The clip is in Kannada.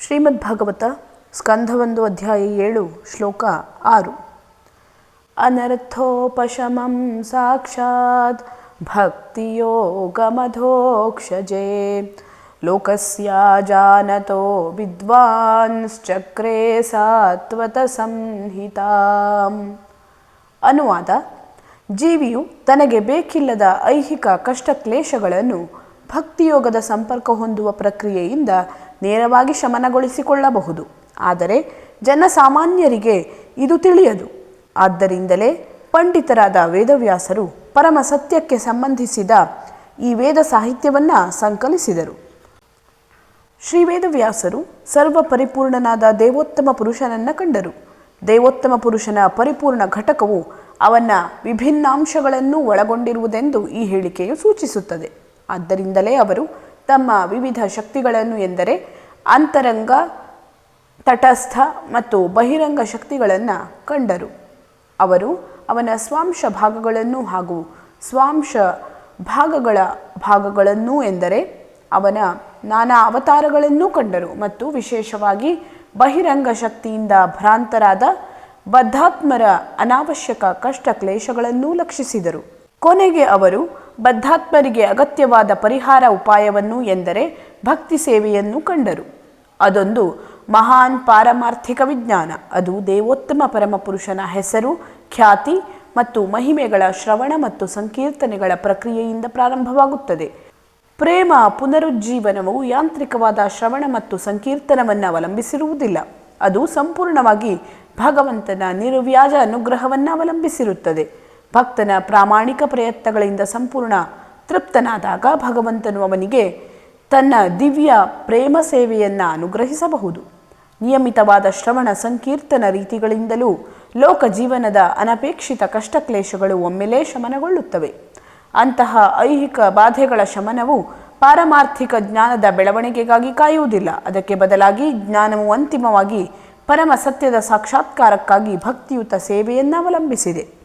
ಶ್ರೀಮದ್ ಭಾಗವತ ಸ್ಕಂಧ ಒಂದು ಅಧ್ಯಾಯ ಏಳು, ಶ್ಲೋಕ ಆರು. ಅನರ್ಥೋಪಶಮಂ ಸಾಕ್ಷಾತ್ ಭಕ್ತಿಯೋಗಮಧೋಕ್ಷಜೆ. ಲೋಕಸ್ಯ ಜಾನತೋ ವಿದ್ವಾಂಶ್ಚಕ್ರೇ ಸಾತ್ವತ ಸಂಹಿತಾಮ್ ಅನುವಾದ, ಜೀವಿಯು ತನಗೆ ಬೇಕಿಲ್ಲದ ಐಹಿಕ ಕಷ್ಟ ಕ್ಲೇಶಗಳನ್ನು ಭಕ್ತಿಯೋಗದ ಸಂಪರ್ಕ ಹೊಂದುವ ಪ್ರಕ್ರಿಯೆಯಿಂದ ನೇರವಾಗಿ ಶಮನಗೊಳಿಸಿಕೊಳ್ಳಬಹುದು. ಆದರೆ ಜನಸಾಮಾನ್ಯರಿಗೆ ಇದು ತಿಳಿಯದು. ಆದ್ದರಿಂದಲೇ ಪಂಡಿತರಾದ ವೇದವ್ಯಾಸರು ಪರಮ ಸತ್ಯಕ್ಕೆ ಸಂಬಂಧಿಸಿದ ಈ ವೇದ ಸಾಹಿತ್ಯವನ್ನು ಸಂಕಲಿಸಿದರು. ಶ್ರೀ ವೇದವ್ಯಾಸರು ಸರ್ವ ಪರಿಪೂರ್ಣನಾದ ದೇವೋತ್ತಮ ಪುರುಷನನ್ನ ಕಂಡರು. ದೇವೋತ್ತಮ ಪುರುಷನ ಪರಿಪೂರ್ಣ ಘಟಕವು ಅವನ ವಿಭಿನ್ನಾಂಶಗಳನ್ನು ಒಳಗೊಂಡಿರುವುದೆಂದು ಈ ಹೇಳಿಕೆಯು ಸೂಚಿಸುತ್ತದೆ. ಆದ್ದರಿಂದಲೇ ಅವರು ತಮ್ಮ ವಿವಿಧ ಶಕ್ತಿಗಳನ್ನು ಎಂದರೆ ಅಂತರಂಗ, ತಟಸ್ಥ ಮತ್ತು ಬಹಿರಂಗ ಶಕ್ತಿಗಳನ್ನು ಕಂಡರು. ಅವರು ಅವನ ಸ್ವಾಂಶ ಭಾಗಗಳನ್ನು ಹಾಗೂ ಸ್ವಾಂಶ ಭಾಗಗಳ ಭಾಗಗಳನ್ನು ಎಂದರೆ ಅವನ ನಾನಾ ಅವತಾರಗಳನ್ನೂ ಕಂಡರು ಮತ್ತು ವಿಶೇಷವಾಗಿ ಬಹಿರಂಗ ಶಕ್ತಿಯಿಂದ ಭ್ರಾಂತರಾದ ಬದ್ಧಾತ್ಮರ ಅನಾವಶ್ಯಕ ಕಷ್ಟ ಕ್ಲೇಶಗಳನ್ನೂ ಲಕ್ಷಿಸಿದರು. ಕೊನೆಗೆ ಅವರು ಬದ್ಧಾತ್ಮರಿಗೆ ಅಗತ್ಯವಾದ ಪರಿಹಾರ ಉಪಾಯವನ್ನು ಎಂದರೆ ಭಕ್ತಿ ಸೇವೆಯನ್ನು ಕಂಡರು. ಅದೊಂದು ಮಹಾನ್ ಪಾರಮಾರ್ಥಿಕ ವಿಜ್ಞಾನ. ಅದು ದೇವೋತ್ತಮ ಪರಮಪುರುಷನ ಹೆಸರು, ಖ್ಯಾತಿ ಮತ್ತು ಮಹಿಮೆಗಳ ಶ್ರವಣ ಮತ್ತು ಸಂಕೀರ್ತನೆಗಳ ಪ್ರಕ್ರಿಯೆಯಿಂದ ಪ್ರಾರಂಭವಾಗುತ್ತದೆ. ಪ್ರೇಮ, ಪುನರುಜ್ಜೀವನವು ಯಾಂತ್ರಿಕವಾದ ಶ್ರವಣ ಮತ್ತು ಸಂಕೀರ್ತನವನ್ನು ಅವಲಂಬಿಸಿರುವುದಿಲ್ಲ. ಅದು ಸಂಪೂರ್ಣವಾಗಿ ಭಗವಂತನ ನಿರ್ವ್ಯಾಜ ಅನುಗ್ರಹವನ್ನು ಅವಲಂಬಿಸಿರುತ್ತದೆ. ಭಕ್ತನ ಪ್ರಾಮಾಣಿಕ ಪ್ರಯತ್ನಗಳಿಂದ ಸಂಪೂರ್ಣ ತೃಪ್ತನಾದಾಗ ಭಗವಂತನು ಅವನಿಗೆ ತನ್ನ ದಿವ್ಯ ಪ್ರೇಮ ಸೇವೆಯನ್ನು ಅನುಗ್ರಹಿಸಬಹುದು. ನಿಯಮಿತವಾದ ಶ್ರವಣ ಸಂಕೀರ್ತನ ರೀತಿಗಳಿಂದಲೂ ಲೋಕ ಜೀವನದ ಅನಪೇಕ್ಷಿತ ಕಷ್ಟಕ್ಲೇಶಗಳು ಒಮ್ಮೆಲೇ ಶಮನಗೊಳ್ಳುತ್ತವೆ. ಅಂತಹ ಐಹಿಕ ಬಾಧೆಗಳ ಶಮನವು ಪಾರಮಾರ್ಥಿಕ ಜ್ಞಾನದ ಬೆಳವಣಿಗೆಗಾಗಿ ಕಾಯುವುದಿಲ್ಲ. ಅದಕ್ಕೆ ಬದಲಾಗಿ ಜ್ಞಾನವು ಅಂತಿಮವಾಗಿ ಪರಮ ಸತ್ಯದ ಸಾಕ್ಷಾತ್ಕಾರಕ್ಕಾಗಿ ಭಕ್ತಿಯುತ ಸೇವೆಯನ್ನು ಅವಲಂಬಿಸಿದೆ.